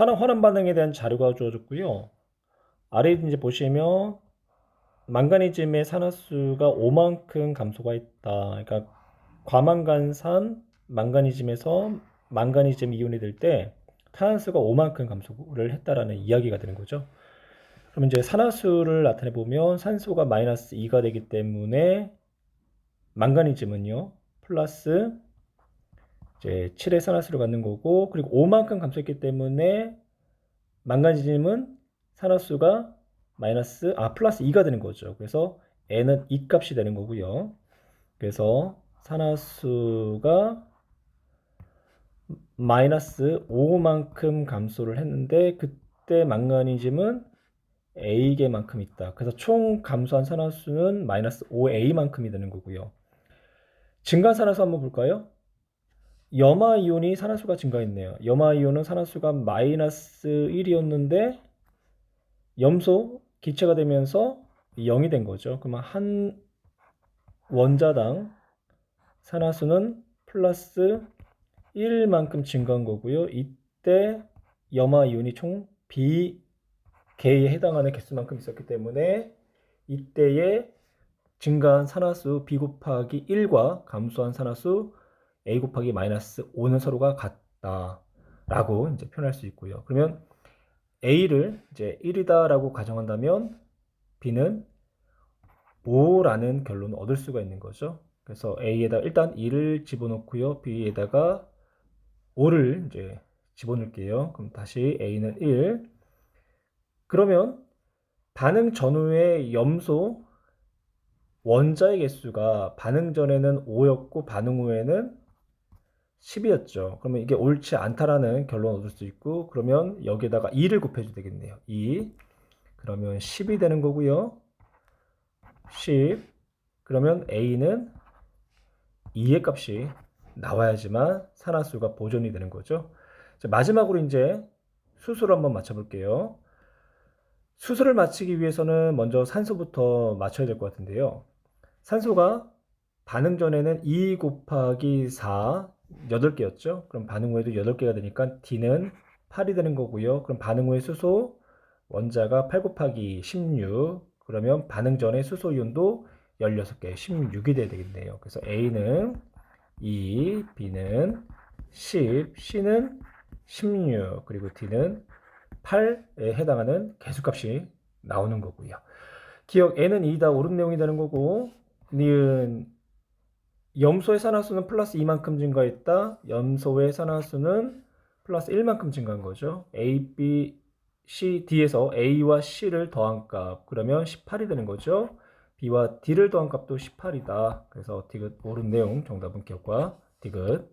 산화 환원 반응에 대한 자료가 주어졌고요. 아래 이제 보시면 망가니즘의 산화수가 5만큼 감소가 있다. 그러니까 과망간산 망가니즘에서 망가니즘 이온이 될 때 탄수가 5만큼 감소를 했다라는 이야기가 되는 거죠. 그럼 이제 산화수를 나타내 보면 산소가 마이너스 2가 되기 때문에 망가니즘은요 플러스 이제 7의 산화수를 갖는 거고 그리고 5만큼 감소했기 때문에 망가니즘은 산화수가 마이너스 아 플러스 2가 되는 거죠. 그래서 n은 2 값이 되는 거고요. 그래서 산화수가 마이너스 5만큼 감소를 했는데 그때 망가니즘은 A개만큼 있다. 그래서 총 감소한 산화수는 마이너스 5A만큼이 되는 거고요. 증가한 산화수 한번 볼까요? 염화 이온이 산화수가 증가했네요. 염화 이온은 산화수가 마이너스 1이었는데 염소 기체가 되면서 0이 된 거죠. 그러면 한 원자당 산화수는 플러스 1만큼 증가한 거고요. 이때 염화 이온이 총 B개에 해당하는 개수만큼 있었기 때문에 이때의 증가한 산화수 B 곱하기 1과 감소한 산화수 A 곱하기 마이너스 5는 서로가 같다 라고 이제 표현할 수 있고요. 그러면 A를 이제 1이다라고 가정한다면 B는 5라는 결론을 얻을 수가 있는 거죠. 그래서 A에다 일단 2를 집어넣고요. B에다가 5를 이제 집어넣을게요. 그럼 다시 A는 1. 그러면 반응 전후의 염소 원자의 개수가 반응 전에는 5였고 반응 후에는 10이었죠. 그러면 이게 옳지 않다라는 결론을 얻을 수 있고 그러면 여기에다가 2를 곱해줘야 되겠네요. 2 그러면 10이 되는 거고요. 10 그러면 A는 2의 값이 나와야지만 산화수가 보존이 되는 거죠. 자, 마지막으로 이제 수소를 한번 맞춰볼게요. 수소를 맞추기 위해서는 먼저 산소부터 맞춰야 될 것 같은데요. 산소가 반응 전에는 2 곱하기 4, 8개였죠. 그럼 반응 후에도 8개가 되니까 D는 8이 되는 거고요. 그럼 반응 후에 수소 원자가 8 곱하기 16, 그러면 반응 전에 수소 이온도 16개, 16이 돼야 되겠네요. 그래서 A는 2, B는 10, C는 16, 그리고 D는 8에 해당하는 개수값이 나오는 거고요. 기억 N은 2다 옳은 내용이 되는 거고 니은 염소의 산화수는 플러스 2만큼 증가했다. 염소의 산화수는 플러스 1만큼 증가한 거죠. A, B, C, D에서 A와 C를 더한 값 그러면 18이 되는 거죠. B와 D를 더한 값도 18이다. 그래서 디귿 옳은 내용 정답은 기억과 디귿